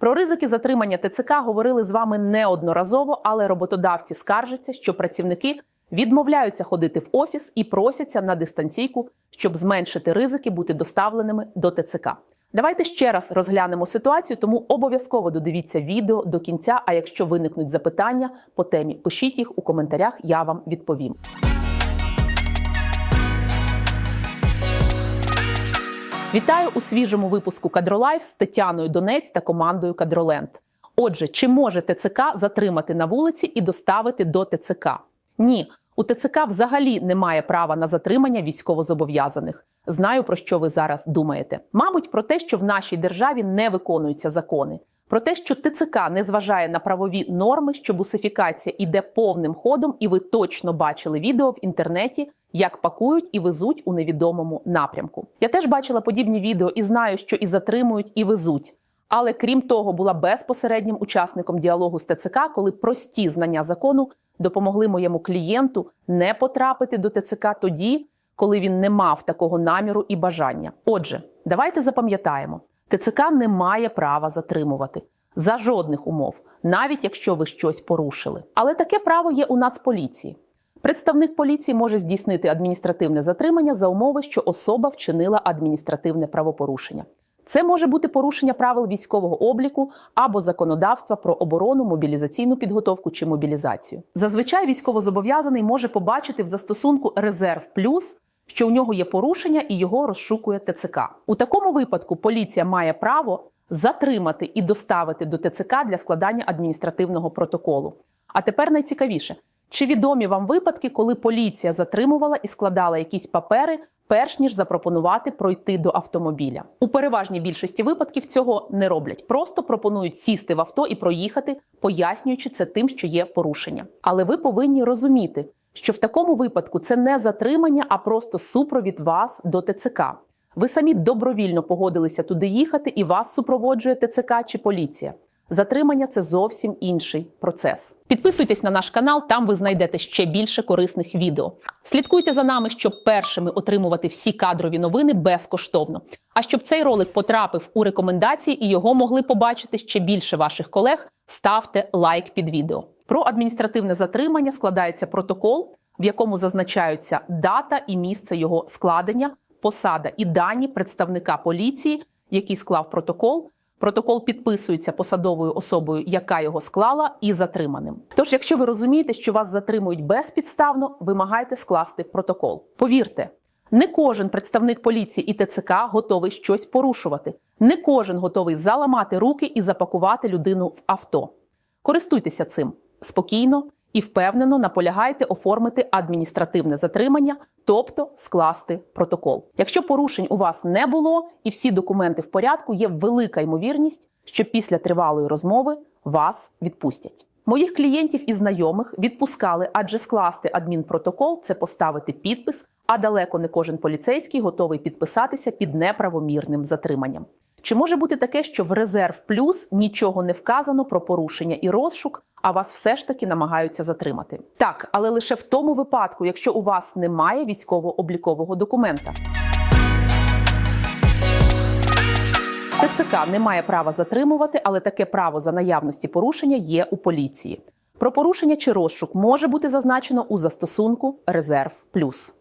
Про ризики затримання ТЦК говорили з вами неодноразово, але роботодавці скаржаться, що працівники відмовляються ходити в офіс і просяться на дистанційку, щоб зменшити ризики бути доставленими до ТЦК. Давайте ще раз розглянемо ситуацію, тому обов'язково додивіться відео до кінця. А якщо виникнуть запитання по темі, пишіть їх у коментарях, я вам відповім. Вітаю у свіжому випуску Кадролайф з Тетяною Донець та командою Кадроленд. Отже, чи може ТЦК затримати на вулиці і доставити до ТЦК? Ні, у ТЦК взагалі немає права на затримання військовозобов'язаних. Знаю, про що ви зараз думаєте. Мабуть, про те, що в нашій державі не виконуються закони, про те, що ТЦК не зважає на правові норми, що бусифікація іде повним ходом, і ви точно бачили відео в інтернеті, як пакують і везуть у невідомому напрямку. Я теж бачила подібні відео і знаю, що і затримують, і везуть. Але крім того, була безпосереднім учасником діалогу з ТЦК, коли прості знання закону допомогли моєму клієнту не потрапити до ТЦК тоді, коли він не мав такого наміру і бажання. Отже, давайте запам'ятаємо: ТЦК не має права затримувати за жодних умов, навіть якщо ви щось порушили. Але таке право є у Нацполіції. Представник поліції може здійснити адміністративне затримання за умови, що особа вчинила адміністративне правопорушення. Це може бути порушення правил військового обліку або законодавства про оборону, мобілізаційну підготовку чи мобілізацію. Зазвичай військовозобов'язаний може побачити в застосунку Резерв Плюс, що у нього є порушення і його розшукує ТЦК. У такому випадку поліція має право затримати і доставити до ТЦК для складання адміністративного протоколу. А тепер найцікавіше. Чи відомі вам випадки, коли поліція затримувала і складала якісь папери, перш ніж запропонувати пройти до автомобіля? У переважній більшості випадків цього не роблять, просто пропонують сісти в авто і проїхати, пояснюючи це тим, що є порушення. Але ви повинні розуміти, що в такому випадку це не затримання, а просто супровід вас до ТЦК. Ви самі добровільно погодилися туди їхати, і вас супроводжує ТЦК чи поліція. Затримання це зовсім інший процес. Підписуйтесь на наш канал, там ви знайдете ще більше корисних відео. Слідкуйте за нами, щоб першими отримувати всі кадрові новини безкоштовно. А щоб цей ролик потрапив у рекомендації і його могли побачити ще більше ваших колег, ставте лайк під відео. Про адміністративне затримання складається протокол, в якому зазначаються дата і місце його складення, посада і дані представника поліції, який склав протокол. Протокол підписується посадовою особою, яка його склала, і затриманим. Тож, якщо ви розумієте, що вас затримують безпідставно, вимагайте скласти протокол. Повірте, не кожен представник поліції і ТЦК готовий щось порушувати. Не кожен готовий заламати руки і запакувати людину в авто. Користуйтеся цим спокійно і впевнено наполягайте оформити адміністративне затримання, тобто скласти протокол. Якщо порушень у вас не було і всі документи в порядку, є велика ймовірність, що після тривалої розмови вас відпустять. Моїх клієнтів і знайомих відпускали, адже скласти адмінпротокол це поставити підпис, а далеко не кожен поліцейський готовий підписатися під неправомірним затриманням. Чи може бути таке, що в резерв плюс нічого не вказано про порушення і розшук, а вас все ж таки намагаються затримати? Так, але лише в тому випадку, якщо у вас немає військово-облікового документа. ТЦК не має права затримувати, але таке право за наявності порушення є у поліції. Про порушення чи розшук може бути зазначено у застосунку Резерв Плюс.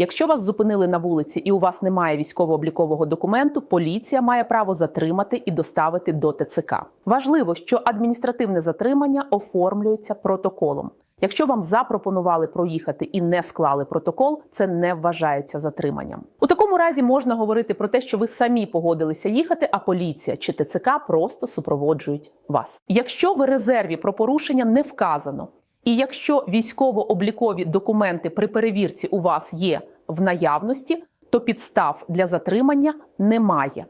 Якщо вас зупинили на вулиці і у вас немає військово-облікового документу, поліція має право затримати і доставити до ТЦК. Важливо, що адміністративне затримання оформлюється протоколом. Якщо вам запропонували проїхати і не склали протокол, це не вважається затриманням. У такому разі можна говорити про те, що ви самі погодилися їхати, а поліція чи ТЦК просто супроводжують вас. Якщо в резерві про порушення не вказано, і якщо військово-облікові документи при перевірці у вас є в наявності, то підстав для затримання немає.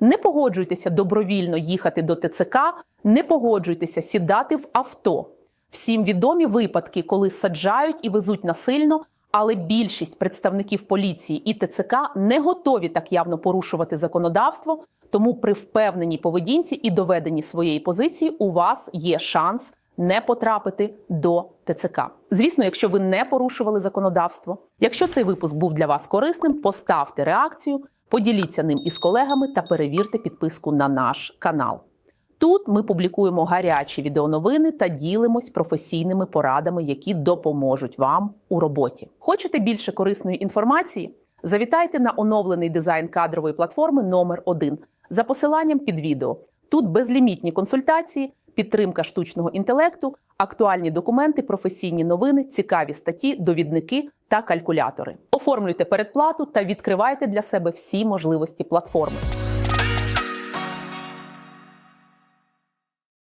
Не погоджуйтеся добровільно їхати до ТЦК, не погоджуйтеся сідати в авто. Всім відомі випадки, коли саджають і везуть насильно, але більшість представників поліції і ТЦК не готові так явно порушувати законодавство. Тому при впевненій поведінці і доведенні своєї позиції у вас є шанс не потрапити до ТЦК. Звісно, якщо ви не порушували законодавство. Якщо цей випуск був для вас корисним, поставте реакцію, поділіться ним із колегами та перевірте підписку на наш канал. Тут ми публікуємо гарячі відеоновини та ділимось професійними порадами, які допоможуть вам у роботі. Хочете більше корисної інформації? Завітайте на оновлений дизайн кадрової платформи номер 1 за посиланням під відео. Тут безлімітні консультації, підтримка штучного інтелекту, актуальні документи, професійні новини, цікаві статті, довідники та калькулятори. Оформлюйте передплату та відкривайте для себе всі можливості платформи.